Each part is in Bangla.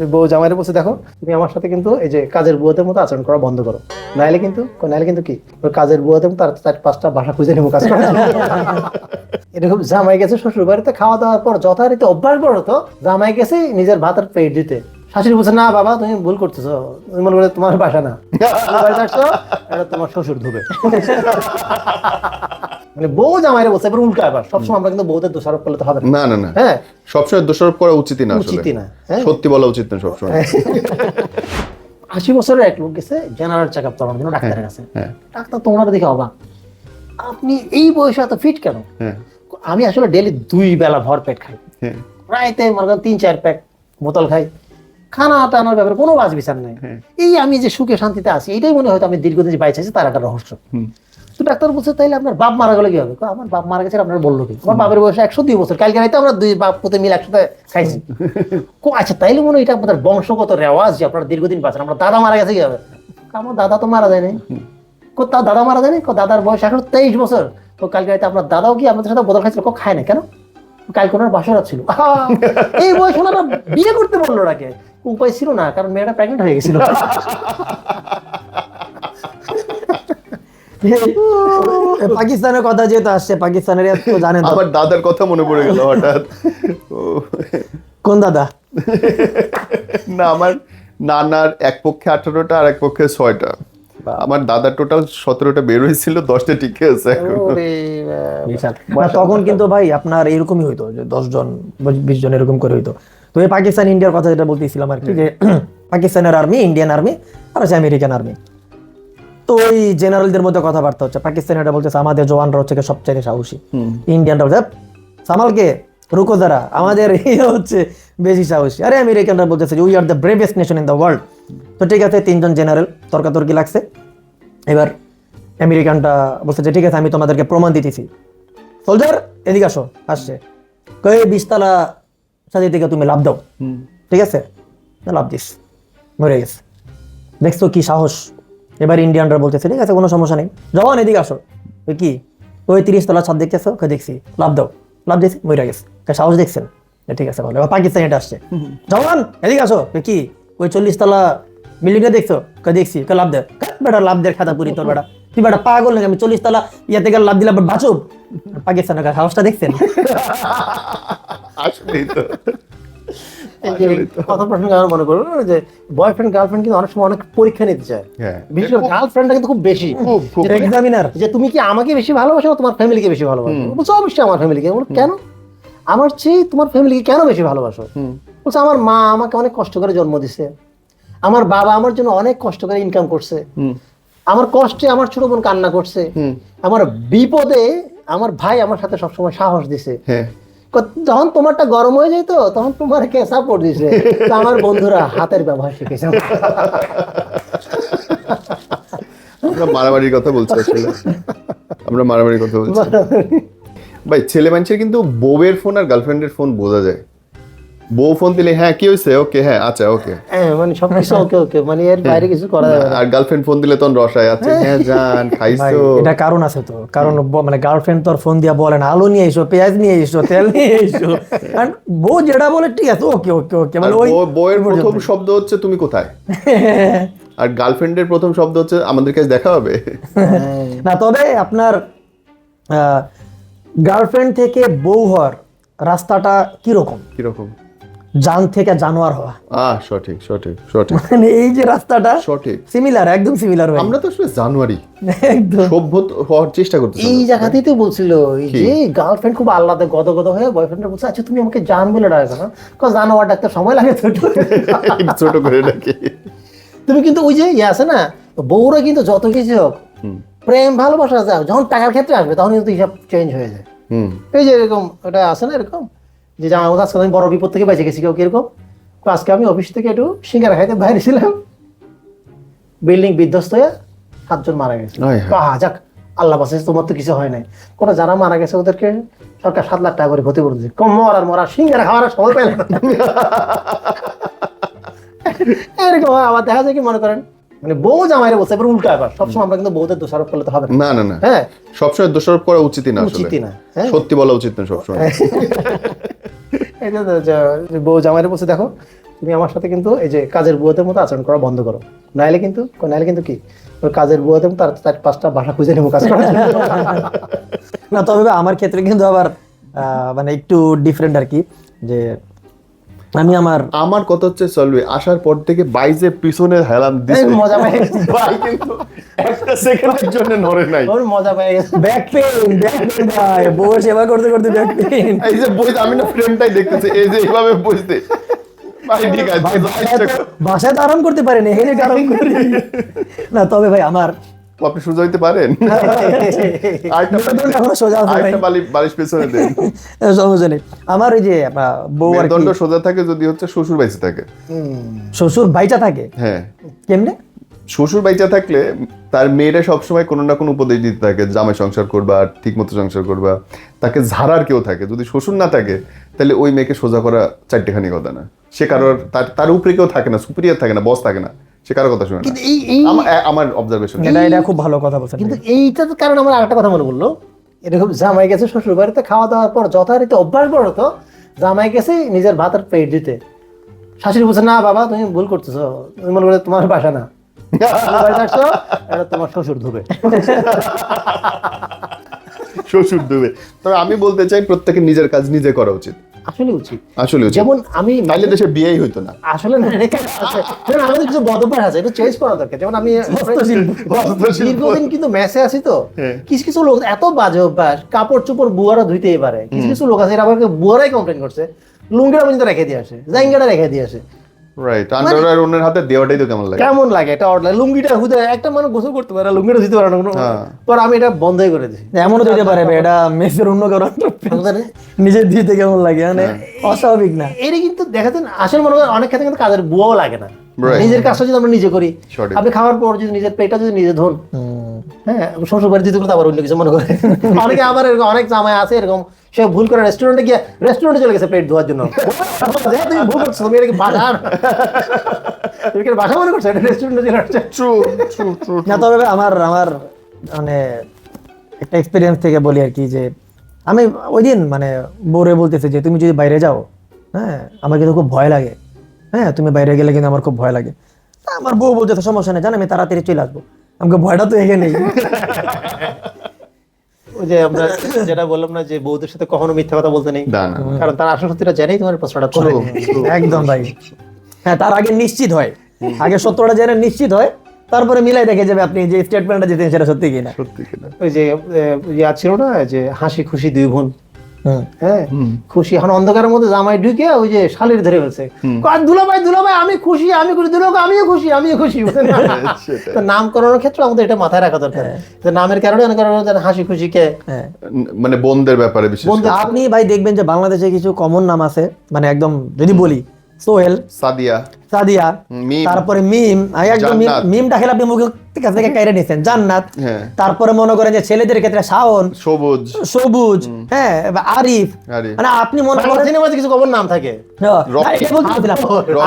যে বউ জামাইরে বলছে, দেখো, তুমি আমার সাথে কিন্তু এই যে কাজের বুয়াদের মতো আচরণ করা বন্ধ করো। নাইলে কিন্তু নাইলে কিন্তু কি? কাজের বুয়াদের মতো আর চার পাঁচটা বাসা খুঁজে নেব কাজ করে এরকম জামাই গেছে শ্বশুর বাড়িতে খাওয়া দাওয়ার পর যথারীতি অভ্যাস করো তো, জামাই গেছে নিজের ভাতের পেট দিতে। শাশুড়ি বলছে, না বাবা, তুমি ভুল করতেছো। তুমি মনে করে তোমার বাসা না। তুমি তোমার শ্বশুর ধুবে। মানে বউ জামাইরে বলছে এবার উল্টা আবার সবসময় আমরা কিন্তু বউদের দোষারোপ করলে তো হবে না। না না হ্যাঁ। সবসময় দোষারোপ করা উচিতই না উচিতই না, হ্যাঁ। সত্যি বলা উচিত না সবসময়। আশি বছরের এক লোক গেছে জেনারেল চেক আপ করার জন্য ডাক্তারের কাছে। হ্যাঁ। ডাক্তার তোমার দেখে অবাক। আপনি এই বয়সে এত ফিট কেন? হ্যাঁ। আমি আসলে ডেলি দুই বেলা ভর পেট খাই। হ্যাঁ। রাইতে মনে করেন তিন চার প্যাক বোতল খাই। খানা টানার ব্যাপারে কোনো বাজ বিচার নাই। হ্যাঁ। এই আমি যে সুখে শান্তিতে আছি এটাই মনে হয়তো আমি দীর্ঘদিন যে বাইছে আছি তার একটা রহস্য। তো ডাক্তার বলছে, তাইলে আপনার বাপ মারা গেলে কি হবে? আমার বাপ মারা গেছে, আপনার বলল কি? আমার বাপের বয়স একশো দুই বছর। কালকে রাইতে আমরা দুই বাপ পুতে মিলে একসাথে খাইছি। আচ্ছা তাইলে মনে এটা আপনাদের বংশগত রেওয়াজ যে আপনারা দীর্ঘদিন বাঁচেন। আমার দাদা মারা গেছে কি হবে আমার দাদা তো মারা যায়নি। কো তার দাদা মারা যায়নি? কো দাদার বয়স এখন তেইশ বছর। তো কালকে রাইতে আপনার দাদাও কি আপনাদের সাথে বদল খাইছিল? কো খায় না কেন? কালকে ওনার বাসরা ছিল। এই বয়স ওনারা বিয়ে করতে বলল ওনাকে উপায় ছিল না, কারণ মেয়েটা প্রেগনেন্ট হয়ে গেছিল। পাকিস্তানের কথা যেহেতু আসছে পাকিস্তানের তো জানেন আমার দাদার কথা মনে পড়ে গেল হঠাৎ। কোন দাদা? না আমার নানার এক পক্ষে আঠারোটা আর এক পক্ষে ছয়টা। আমার দাদার টোটাল সতেরোটা বের হয়েছিল দশটা টিকে আছে এখন। তখন কিন্তু ভাই আপনার এরকমই হইতো যে দশ জন বিশ জন এরকম করে হইতো। তো এই পাকিস্তান ইন্ডিয়ার কথা যেটা বলতেছিলাম আর কি যে পাকিস্তানের আর্মি ইন্ডিয়ান আর্মি আর আছে আমেরিকান আর্মি তো ওই জেনারেলদের মধ্যে কথাবার্তা হচ্ছে? পাকিস্তানিরা বলতেছে আমাদের জওয়ানরা হচ্ছে সবচেয়ে সাহসী। ইন্ডিয়ানরা বলছে সামালকে রুকো যারা আমাদের ইয়ে হচ্ছে বেশি সাহসী। আরে আমেরিকানরা বলতেছে we are the bravest nation in the world তো ঠিক আছে তিনজন জেনারেল তর্কাতর্কি লাগছে। এবার আমেরিকানটা বলছে যে ঠিক আছে আমি তোমাদেরকে প্রমাণ দিতেছি। সোলজার এদিকে আসো আসছে। কয়ে বিশতলা সাথে থেকে তুমি লাভ দাও। ঠিক আছে লাভ দিস। মরে গেছে। দেখছ কি সাহস? এবার ইন্ডিয়ানরা বলতেছে ঠিক আছে কোনো সমস্যা নেই। জওয়ান এদিকে আসো। ওই কি? ওই তিরিশ তলা ছাদ দেখতেছো? কে দেখছি। লাভ দাও। লাভ দিয়েছি? মরে গেছে। কে সাহস দেখছেন? ঠিক আছে ভালো। এবার পাকিস্তান এটা আসছে। জওয়ান এদিকে আসো। কি? ওই চল্লিশ তলা বিল্ডিংটা দেখছ? কে দেখছি? কে লাভ দে। বেটা লাভ দের খাতা পুরি তোর বেটা। তুই বেটা পাগল নাকি? আমি চল্লিশ তলা ইয়ে থেকে লাভ দিলাম বাঁচুক। পাকিস্তানের কাছে সাহসটা দেখছেন? আসলেই তো। কথা প্রসঙ্গে আমার মনে করুন যে বয়ফ্রেন্ড গার্লফ্রেন্ড কিন্তু অনেক সময় অনেক পরীক্ষা নিতে চায়। হ্যাঁ। বিশেষ করে গার্লফ্রেন্ডটা কিন্তু খুব বেশি। খুব খুব যেটা এক্সামিনার যে তুমি কি আমাকে বেশি ভালোবাসো না তোমার ফ্যামিলিকে বেশি ভালোবাসো? বলছো অবশ্যই আমার ফ্যামিলিকে বলো কেন? আমার চেয়ে তোমার ফ্যামিলিকে কেন বেশি ভালোবাসো? বলছে আমার মা আমাকে অনেক কষ্ট করে জন্ম দিছে। আমার বাবা আমার জন্য অনেক কষ্ট করে ইনকাম করছে। আমার কষ্টে আমার ছোট বোন কান্না করছে। আমার বিপদে আমার ভাই আমার সাথে সবসময় সাহস দিছে। হ্যাঁ। যখন তোমারটা গরম হয়ে যেত তখন তোমার কে সাপোর্ট দিছে আমার বন্ধুরা হাতের ব্যবহার শিখেছে। আমরা মারামারির কথা বলছি আসলে। আমরা মারামারির কথা বলছি। ভাই ছেলে মানুষের কিন্তু বউয়ের ফোন আর গার্লফ্রেন্ডের ফোন বোঝা যায়। বউ ফোন দিলে হ্যাঁ কি হয়েছে ওকে হ্যাঁ আচ্ছা ওকে। হ্যাঁ মানে সবকিছু ওকে ওকে মানে এর বাইরে কিছু করা যাবে আর গার্লফ্রেন্ড ফোন দিলে তখন রসায় আছে হ্যাঁ। জান খাইছো? এটা কারণ আছে তো। কারণ মানে গার্লফ্রেন্ড তোর ফোন দিয়া বলে না আলু নিয়ে এসো পেঁয়াজ নিয়ে এসো তেল নিয়ে এসো আর বউ যেটা বলে ঠিক আছে ওকে ওকে ওকে। মানে ওই বউয়ের প্রথম শব্দ হচ্ছে তুমি কোথায়? আর গার্লফ্রেন্ডের প্রথম শব্দ হচ্ছে আমাদের কাছে দেখা হবে? না তবে আপনার গার্লফ্রেন্ড থেকে বউ হওয়ার রাস্তাটা কীরকম? কীরকম? জান থেকে জানোয়ার হওয়া। আহ সঠিক সঠিক সঠিক। মানে এই যে রাস্তাটা সঠিক। সিমিলার একদম সিমিলার ভাই। আমরা তো আসলে জানুয়ারি। একদম। সভ্য হওয়ার চেষ্টা করতেছি এই জায়গাতেই তো বলছিল এই যে গার্লফ্রেন্ড খুব আল্লাদে গদ গদ হয়ে বয়ফ্রেন্ড বলছে আচ্ছা তুমি আমাকে জান বলে ডাকো না? কজ জানোয়ার ডাকতে সময় লাগে একটু। ছোট করে নাকি তুমি কিন্তু ওই যে ইয়ে আছে না বউরা কিন্তু যত কিছু হোক প্রেম ভালোবাসা যাও যখন টাকার ক্ষেত্রে আসবে তখন কিন্তু হিসাব চেঞ্জ হয়ে যায়। হুম। এই যে এরকম এটা আছে না এরকম? যে মতো আজকে আমি বড় বিপদ থেকে বেঁচে গেছি কেউ কীরকম? তো আজকে আমি অফিস থেকে একটু সিঙ্গারা খাইতে বাইরে ছিলাম। বিল্ডিং বিধ্বস্ত হয়ে সাতজন মারা গেছে। যাক আল্লাহ বাঁচাইছে তোমার তো কিছু হয় নাই। কোনো যারা মারা গেছে ওদেরকে সরকার সাত লাখ টাকা করে ক্ষতি করে দিচ্ছে কম মরার মরা সিঙ্গারা খাওয়ার সময় পেলে না। এরকম আবার দেখা যায় কি মনে করেন? মানে বউ জামাইরে বলছে এবার উল্টা আবার সবসময় আমরা কিন্তু বউদের দোষারোপ করলে তো হবে না। না না হ্যাঁ। সবসময় দোষারোপ করা উচিতই না না হ্যাঁ। সত্যি বলা উচিত না সবসময়। এই যে বউ জামাইরে বলছে দেখো তুমি আমার সাথে কিন্তু এই যে কাজের বুয়াদের মতো আচরণ করা বন্ধ করো। নাইলে কিন্তু নাইলে কিন্তু কি? কাজের বুয়াদের মতো আর চার পাঁচটা ভাষা খুঁজে নেব কাজ করার জন্য। না তবে আমার ক্ষেত্রে কিন্তু আবার আহ, মানে একটু ডিফারেন্ট আর কি যে আমি আমার আমার কথা হচ্ছে চলবে। আসার পর থেকে বাইজে পিছনে এই দিছে। মজা গেছে। ভাই কিন্তু একটা সেকেন্ডের জন্য নড়ে নাই। ওর মজা পেয়ে গেছে। ব্যাক পেইন ব্যাক পেইন ভাই। বউ সেবা করতে করতে ব্যাক পেইন এই যে বই আমি না ফ্রেমটাই দেখতেছি। এই যে এইভাবে বুঝতে ভাই ঠিক আছে ভাই বাসায় তো- আরাম করতে পারেন এখানে আরাম করি। না তবে ভাই আমার আপনি সোজা হইতে পারেন? বালিশ পেছনে দেন। সমস্যা নেই আমার ওই যে বউ মেরুদণ্ড সোজা থাকে যদি হচ্ছে শ্বশুর থাকে। শ্বশুর বাইচা থাকে? হ্যাঁ। কেমনে? শ্বশুর বাইচা থাকলে তার মেয়েরা সবসময় কোনো না কোনো উপদেশ দিতে থাকে জামাই সংসার করবা ঠিক মতো সংসার করবা। তাকে ঝাড়ার কেউ থাকে। যদি শ্বশুর না থাকে তাহলে ওই মেয়েকে সোজা করা চারটেখানি কথা না। সে কারোর তার তার উপরে কেউ থাকে না সুপিরিয়ার থাকে না বস থাকে না। সে কারও কথা শুনে না। কিন্তু এই এই আমার অবজারভেশন এটা এটা খুব ভালো কথা বলছেন কিন্তু এইটার কারণে আমার আরেকটা কথা মনে পড়ল। এরকম জামাই গেছে শ্বশুর বাড়িতে খাওয়া দাওয়ার পর যথারীতি অভ্যাস বড় তো জামাই গেছে নিজের ভাতের পেট দিতে। শাশুড়ি বলছে না বাবা তুমি ভুল করতেছো। তুমি মনে করে তোমার বাসা না। এটা তোমার শ্বশুর ধুবে। শ্বশুর দেবে তবে আমি বলতে চাই প্রত্যেকের নিজের কাজ নিজে করা উচিত। আসলে উচিত। আসলে উচিত। যেমন আমি তাহলে দেশে বিয়েই হইতো না। আসলে না আছে। যেমন আমাদের কিছু বদপার আছে এটা চেঞ্জ করা দরকার। যেমন আমি। দীর্ঘদিন কিন্তু মেসে আছি তো। হ্যাঁ। কিছু কিছু লোক এত বাজে অভ্যাস কাপড় চোপড় বুয়ারা ধুইতেই পারে। কিছু কিছু লোক আছে এরা আমাকে বুয়ারাই কমপ্লেন করছে। লুঙ্গিটা পর্যন্ত রেখে দিয়ে আসে জাইঙ্গাটা রেখে দিয়ে আসে। রাইট আন্ডারওয়্যার অন্যের হাতে দেওয়াটাই তো কেমন লাগে? কেমন লাগে? এটা অর্ডার লুঙ্গিটা হুদে একটা মানুষ গোসল করতে পারে লুঙ্গিটা দিতে পারে না কোনো হ্যাঁ। পর আমি এটা বন্ধই করে দিই। এমনও দিতে পারে এটা মেসের অন্য কারও আমাদের নিজের দিতে কেমন লাগে মানে অস্বাভাবিক না। এটা কিন্তু দেখাতেন আসলে মনে হয় অনেক ক্ষেত্রে কিন্তু কাজের বুয়াও লাগে না. নিজের কাজটা যদি আমরা নিজে করি আপনি খাওয়ার পর যদি নিজের পেটটা যদি নিজে ধরুন হ্যাঁ শ্বশুর বাড়ি দিতে করতে আবার অন্য কিছু মনে করে। অনেকে আবার এরকম অনেক জামাই আছে এরকম সে ভুল করে রেস্টুরেন্টে গিয়ে রেস্টুরেন্টে চলে গেছে পেট ধোয়ার জন্য। তুমি ভুল করছ তুমি এটা কি বাসা তুমি কি বাসা মনে করছ? এটা রেস্টুরেন্টে চলে আসছে। ট্রু ট্রু ট্রু না তবে আমার আমার মানে একটা এক্সপিরিয়েন্স থেকে বলি আর কি যে আমি ওই দিন মানে বউরে বলতেছে যে তুমি যদি বাইরে যাও হ্যাঁ আমার কিন্তু খুব ভয় লাগে। হ্যাঁ তুমি বাইরে গেলে কিন্তু আমার খুব ভয় লাগে। আমার বউ বলতেছে সমস্যা নেই জান আমি তাড়াতাড়ি চলে আসব। আমাকে ভয়টা তো এখানেই ওই যে আমরা যেটা বললাম না যে বউদের সাথে কখনো মিথ্যা কথা বলতে নেই। না না কারণ তার আসল সত্যিটা জানেই তোমার প্রশ্নটা করে। একদম ভাই। হ্যাঁ তার আগে নিশ্চিত হয়। আগে সত্যটা জেনে নিশ্চিত হয় তারপরে মিলাই দেখে যাবে আপনি যে স্টেটমেন্টটা দিতেন সেটা সত্যি কিনা। সত্যি কিনা। ওই যে ইয়া ছিল না যে হাসি খুশি দুই বোন। হ্যাঁ। খুশি। এখন অন্ধকারের মধ্যে জামাই ঢুকে ওই যে শালির ধরে ফেলছে। আর দুলা ভাই দুলা ভাই আমি খুশি আমি খুশি দুলোক আমিও খুশি আমিও খুশি। নাম করানোর তো নামকরণের ক্ষেত্রে আমাদের এটা মাথায় রাখা দরকার। যে নামের কারণে অনেক কারণে হাসি খুশি কে হ্যাঁ। মানে বন্ধের ব্যাপারে বিশেষ আপনি ভাই দেখবেন যে বাংলাদেশে কিছু কমন নাম আছে মানে একদম যদি বলি সোহেল সাদিয়া সাদিয়া তারপরে মিম একদম মিম- মিমটা খেলে আপনি কাছ থেকে জান্নাত। হ্যাঁ। তারপরে মনে করেন যে ছেলেদের ক্ষেত্রে শাওন সবুজ। সবুজ হ্যাঁ আরিফ। মানে আপনি মনে করেন সিনেমাতে কিছু কমন নাম থাকে। হ্যাঁ।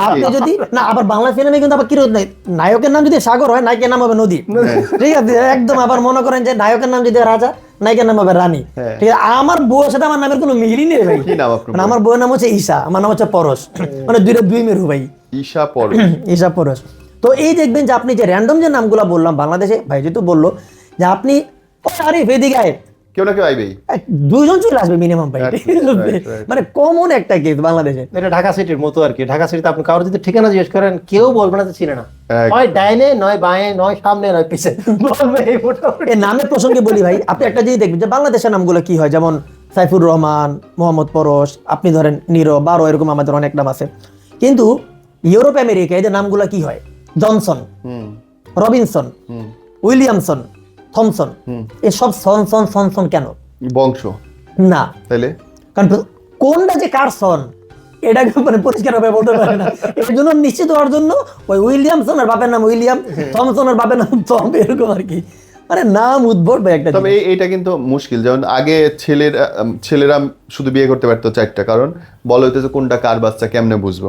আপনি যদি না আবার বাংলা সিনেমায় কিন্তু আবার কি রোধ নাই? নায়কের নাম যদি সাগর হয় নায়কের নাম হবে নদী। ঠিক আছে একদম আবার মনে করেন যে নায়কের নাম যদি রাজা নায়িকার নাম হবে রানী। হ্যাঁ। ঠিক আছে আমার বউয়ের সাথে আমার নামের কোনো মিলই নেই ভাই। মানে আমার বউয়ের? নাম হচ্ছে ঈশা আমার নাম হচ্ছে পরশ। মানে দুইটা দুই মেরু ভাই। ঈশা পরশ। ঈশা পরশ। তো এই দেখবেন যে আপনি যে র্যান্ডম যে নামগুলো বললাম বাংলাদেশে ভাই যেহেতু বলল যে আপনি আরে এদিকে আয়। কেউ না কেউ আইবেই। দুইজন চলে আসবে মিনিমাম. মানে কমন একটা কেস বাংলাদেশে। এটা ঢাকা সিটির মতো আর কি। ঢাকা সিটিতে আপনি কারোর যদি ঠিকানা জিজ্ঞেস করেন কেউ বলবে না যে চিনে না। হয় ডাইনে নয় বাঁয়ে নয় সামনে নয় পিছে। বলবে এই নামের প্রসঙ্গে বলি ভাই আপনি একটা জিনিস দেখবেন যে বাংলাদেশের নামগুলো কি হয়? যেমন সাইফুর রহমান মোহাম্মদ পরশ আপনি ধরেন নিরো বারো এরকম আমাদের অনেক নাম আছে। কিন্তু ইউরোপ আমেরিকা এদের নামগুলো কি হয়? জনসন হুম। রবিনসন হুম। Williamson Thomson. এসব সন সনসন সন সন কেন? বংশ। না। তাইলে? কারণ কোনটা যে কার সন এটা মানে পরিষ্কার ভাবে বলতে পারে না। এর জন্য নিশ্চিত হওয়ার জন্য ওই উইলিয়ামসনের বাপের নাম উইলিয়াম থমসনের বাপের নাম থম এরকম আর কি। মানে নাম উদ্ভট ভাই একটা তবে এইটা কিন্তু মুশকিল। যেমন আগে ছেলেরা ছেলেরা শুধু বিয়ে করতে পারতো চারটা কারণ বলা হইতেছে কোনটা কার বাচ্চা কেমনে বুঝব।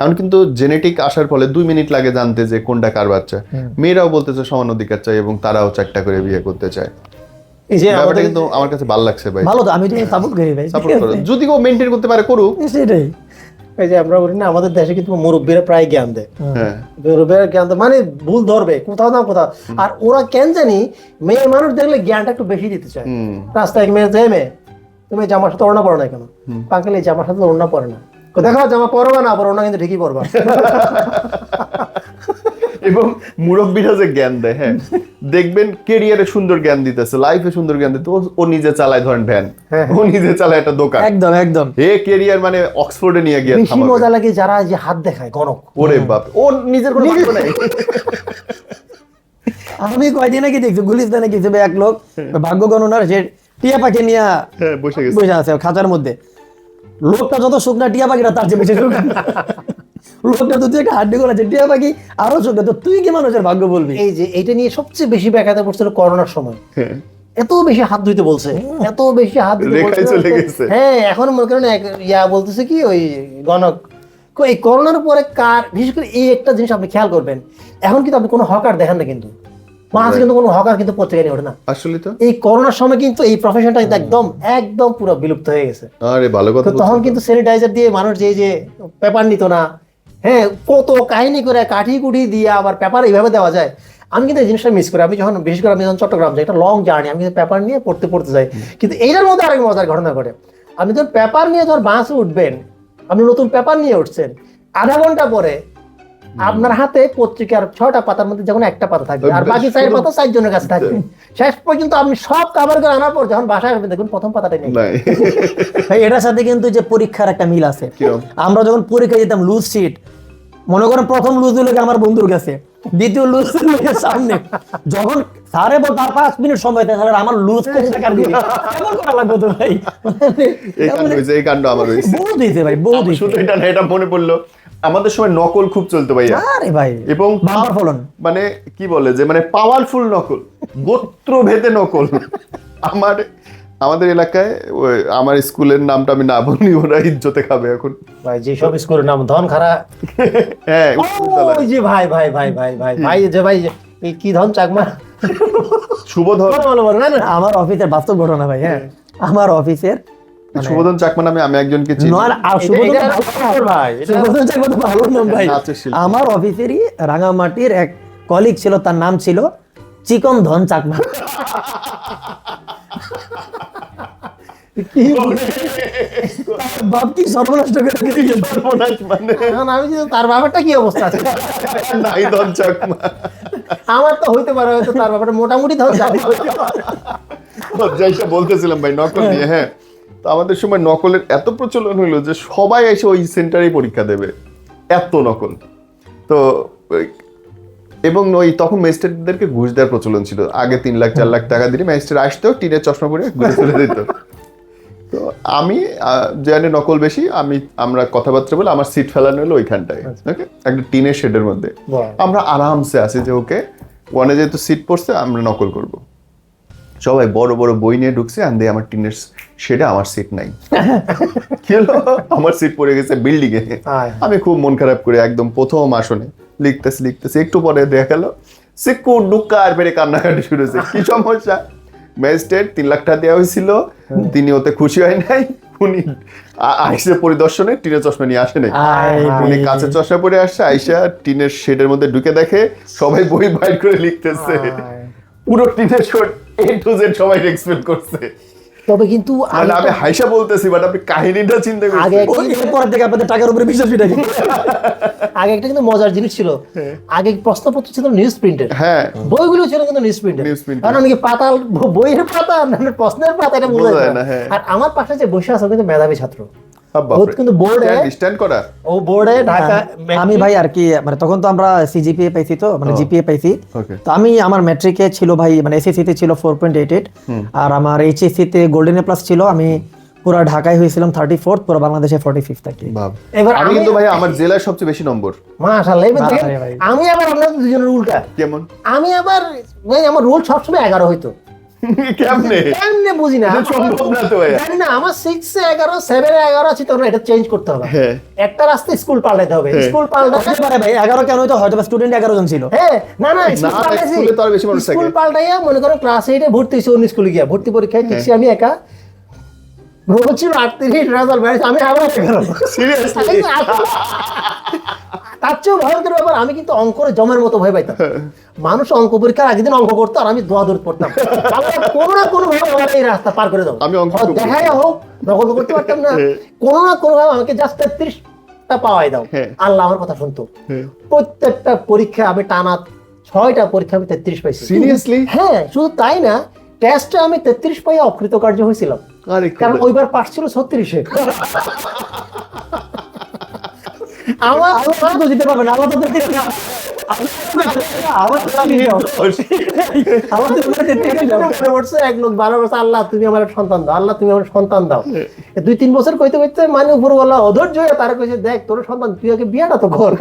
এখন কিন্তু জেনেটিক আসার ফলে দুই মিনিট লাগে জানতে যে কোনটা কার বাচ্চা। মেয়েরাও বলতেছে সমান অধিকার চাই এবং তারাও চারটা করে বিয়ে করতে চায়। এই যে আমাদের কিন্তু আমার কাছে ভালো লাগছে ভাই। ভালো তো আমি তো সাপোর্ট করি ভাই। সাপোর্ট করো। যদি কেউ মেনটেন করতে পারে করুক। সেটাই। এই যে আমরা বলি না আমাদের দেশে কিন্তু মুরব্বীরা প্রায় জ্ঞান দেয়। হ্যাঁ। মুরব্বীরা জ্ঞান দেয় মানে ভুল ধরবে কোথাও না কোথাও। আর ওরা কেন জানি মেয়ে মানুষ দেখলে জ্ঞানটা একটু বেশি দিতে চায়। রাস্তায় মেয়ে যায় মেয়ে তুমি জামার সাথে ওড়না পড়ো না কেন? পাঙ্কেল জামার সাথে ওড়না পরে না। দেখো জামা পরবা না পরো না কিন্তু ঠিকই পরবা। এবং মুরব্বীরা যে জ্ঞান দেয় হ্যাঁ। দেখবেন কেরিয়ারে সুন্দর জ্ঞান দিতেছে লাইফে সুন্দর জ্ঞান দিতে ও- নিজে চালায় ধরেন ভ্যান হ্যাঁ। ও নিজে চালায় একটা দোকান। একদম একদম। হে কেরিয়ার মানে অক্সফোর্ডে নিয়ে গিয়ে বেশি। মজা লাগে যারা যে হাত দেখায় গণক। ওরে বাপ ও নিজের কোনো ভাগ্য নাই। আমি কয়দিন আগে দেখছি গুলিস্তানে গেছি ভাই এক লোক ভাগ্য গণনার সে টিয়া পাখি নিয়ে হ্যাঁ বসে গেছে। বসে আছে খাঁচার মধ্যে। লোকটা যত শুকনা টিয়া পাখিটা তার চেয়ে বেশি শুকনা। লোকটা তো তুই একটা হাড্ডি করেছে টিয়া পাখি আরও তো তুই কি মানুষের ভাগ্য বলবি? এই যে এটা নিয়ে সবচেয়ে বেশি ব্যাখ্যাতে পড়ছিল করোনার সময়। হ্যাঁ। এত বেশি হাত ধুইতে বলছে এত বেশি হাত ধুইতে বলছে। হ্যাঁ এখন মনে করেন ইয়া বলতেছে কি ওই গণক এই করোনার পরে কার বিশেষ করে এই একটা জিনিস আপনি খেয়াল করবেন এখন কিন্তু আপনি কোনো হকার দেখেন না কিন্তু। মাঝে কিন্তু কোনো হকার কিন্তু পত্রিকা নিয়ে ওঠে না। আসলে তো? এই করোনার সময় কিন্তু এই প্রফেশনটা কিন্তু একদম একদম পুরো বিলুপ্ত হয়ে গেছে। আরে ভালো কথা তখন কিন্তু স্যানিটাইজার দিয়ে মানুষ যে যে পেপার নিত না হ্যাঁ কত কাহিনী করে কাঠি কুঠি দিয়ে আবার পেপার এইভাবে দেওয়া যায়। আমি কিন্তু এই জিনিসটা মিস করি। আমি যখন বিশেষ করে আমি যখন চট্টগ্রাম যাই একটা লং জার্নি আমি কিন্তু পেপার নিয়ে পড়তে পড়তে যাই। কিন্তু এইটার মধ্যে আরেক মজার ঘটনা ঘটে। আপনি যখন পেপার নিয়ে যখন বাসে উঠবেন আপনি নতুন পেপার নিয়ে উঠছেন আধা ঘণ্টা পরে আপনার হাতে পত্রিকার ছয়টা পাতার মধ্যে যখন একটা পাতা থাকবে। আর বাকি চার পাতা চারজনের কাছে থাকবে। শেষ পর্যন্ত আপনি সব কাভার করে আনার পর যখন বাসায় আসবেন দেখুন প্রথম পাতাটা নেই। এটার সাথে কিন্তু যে পরীক্ষার একটা মিল আছে। আমরা যখন পরীক্ষা দিতাম লুজ সিট মনে করেন প্রথম লুজ হলো আমার বন্ধুর কাছে? দ্বিতীয় লুজ সামনে? যখন স্যারে বল তার পাঁচ মিনিট সময় দেয় আমার লুজ কোন টাকার দিবি। কেমন করা লাগবে তো ভাই? এই কাণ্ড হয়েছে এই কাণ্ড আমার হয়েছে। বহু দিয়েছে ভাই বহু দিয়েছে শুধু এটা না এটা মনে পড়ল আমাদের সময় নকল খুব চলতো ভাইয়া। আরে ভাই এবং বাম্পার ফলন। মানে কি বলে যে মানে পাওয়ারফুল নকল গোত্র ভেদে নকল। আমার আমাদের এলাকায় ওই আমার স্কুলের নামটা আমি না বলি ওরা ইজ্জতে খাবে এখন। ভাই যেসব স্কুলের নাম ধন খারা। হ্যাঁ ওই যে ভাই ভাই ভাই ভাই ভাই ভাই যে ভাই এই কি ধন চাকমা? শুভধন না না আমার অফিসের বাস্তব ঘটনা ভাই হ্যাঁ। আমার অফিসের শুভধন চাকমা নামে আমি একজনকে চিনি। এটা- সুবোধন চাকমা তো ভালো নাম ভাই। আমার অফিসেরই রাঙামাটির এক কলিগ ছিল তার নাম ছিল চিকন ধন চাকমা। বাপ কি সর্বনাশ করে সর্বনাশ মানে? আমি যদি তার ব্যাপারটা কি অবস্থা আছে? নাই ধন চাকমা। আমার তো হইতে পারে হয়তো তার ব্যাপারটা মোটামুটি বলতেছিলাম ভাই নকল নিয়ে হ্যাঁ। তো আমাদের সময় নকলের এত প্রচলন হইল যে সবাই এসে ওই সেন্টারে পরীক্ষা দেবে। এত নকল। তো ওই- এবং ওই তখন ম্যাজিস্ট্রেটদেরকে ঘুষ দেওয়ার প্রচলন ছিল। আগে তিন লাখ চার লাখ টাকা দিলে ম্যাজিস্ট্রেট আসতেও টিনের চশমা পরে ঘুরে ফেলে দিত তো আমি জানি নকল বেশি আমি আমরা কথাবার্তা বলে আমার সিট ফেলানো হলো ওইখানটায় ওকে একটা টিনের শেডের মধ্যে। আমরা আরামসে আছি যে ওকে ওয়ানে যেহেতু সিট পড়ছে আমরা নকল করব। সবাই বড় বড় বই নিয়ে ঢুকছে আন্দে আমার টিনের শেডে আমার সিট নাই। কি হলো? আমার সিট পড়ে গেছে বিল্ডিং এ। আমি খুব মন খারাপ করে একদম প্রথম আসনে লিখতেছি লিখতেছি একটু পরে দেখা গেল সিক্কু ডুক্কা আর বেড়ে কান্নাকাটি শুরু হয়েছে। কি সমস্যা? ম্যাজিস্ট্রেট তিন লাখ টাকা দেওয়া হয়েছিল তিনি ওতে খুশি হয় নাই উনি আইসে পরিদর্শনে টিনের চশমা নিয়ে আসে নাই। উনি কাছে চশমা পরে আসছে আইসা টিনের শেডের মধ্যে ঢুকে দেখে সবাই বই বাইর করে লিখতেছে। পুরো টিনের শেড এ টু জেড সবাই এক্সপেক্ট করছে। তবে কিন্তু আমি হাইসা বলতেছি বাট আপনি কাহিনীটা চিন্তা আগে পরের থেকে আপনাদের টাকার উপরে বিশ্বাস গেছে। আগে একটা কিন্তু মজার জিনিস ছিল। আগে প্রশ্নপত্র ছিল নিউজ প্রিন্টের হ্যাঁ। বইগুলো ছিল কিন্তু নিউজ printed। কারণ অনেকে পাতা বইয়ের পাতা না প্রশ্নের পাতা এটা বোঝা যায় না, হ্যাঁ। আর আমার পাশে যে বসে আছে কিন্তু মেধাবী ছাত্র। ও কিন্তু বোর্ডে স্ট্যান্ড করা। ও বোর্ডে ঢাকা আমি ভাই আর কি মানে তখন তো আমরা সিজিপিএ পাইছি তো মানে জিপিএ পাইছি। তো আমি আমার ম্যাট্রিকে ছিল ভাই মানে এসএসসি তে ছিল ফোর পয়েন্ট এইট এইট আর আমার এইচএসসি তে গোল্ডেন প্লাস ছিল আমি পুরো ঢাকায় হয়েছিলাম থার্টি ফোর্থ পুরো বাংলাদেশে ফর্টি ফিফথ আর এবার আমি কিন্তু ভাই আমার জেলার সবচেয়ে বেশি নম্বর। মাশাআল্লাহ এবার দেখেন, আরে ভাই। আমি আবার আপনাদের দুজনের উল্টা। কেমন? আমি আবার ভাই আমার রোল সবসময় এগারো হইতো। কেমনে? কেমনে বুঝি না? সম্ভব না তো জানি না আমার সিক্স এগারো সেভেন এগারো আছে তখন এটা চেঞ্জ করতে হবে। হ্যাঁ। একটা রাস্তায় স্কুল পাল্টাতে হবে। স্কুল পাল্টাতে পারে ভাই এগারো কেন হয়তো হয়তো স্টুডেন্ট এগারো জন ছিল। হ্যাঁ না না স্কুল পাল্টাইছি। স্কুল পাল্টাইয়া মনে করো ক্লাস এইটে ভর্তি হয়েছি অন্য স্কুলে গিয়া। ভর্তি পরীক্ষায় দেখছি আমি একা। রেজাল্ট বেড়েছে আমি আবার তার চেয়েও ভয়ঙ্কর ব্যাপার আমি কিন্তু অঙ্করে জমের মতো ভয় পাইতাম। মানুষ অঙ্ক পরীক্ষার আগের দিন অঙ্ক করতো আর আমি দোয়া দূর পড়তাম। কোনো না কোনো ভাবে আমাকে এই রাস্তা পার করে দাও আমি অঙ্ক দেখাই হোক নকল করতে পারতাম না। কোনো না কোনো ভাবে আমাকে জাস্ট তেত্রিশটা পাওয়াই দাও। হ্যাঁ। আল্লাহ আমার কথা শুনতো। প্রত্যেকটা পরীক্ষা আমি টানা ছয়টা পরীক্ষা আমি তেত্রিশ পাইছি। Seriously? হ্যাঁ শুধু তাই না টেস্টে আমি তেত্রিশ পাই অকৃতকার্য হয়েছিলাম। কারণ ওইবার পাস ছিল ছত্রিশে। আমার তো দিতে তো হয় এক লোক বারো বছর আল্লাহ তুমি আমার সন্তান দাও আল্লাহ তুমি আমার সন্তান দাও। দুই তিন বছর কইতে কইতে মানে উপর বলা অধৈর্য হয়ে তারা কইছে দেখ তোর সন্তান তুই আগে বিয়েটা তো কর।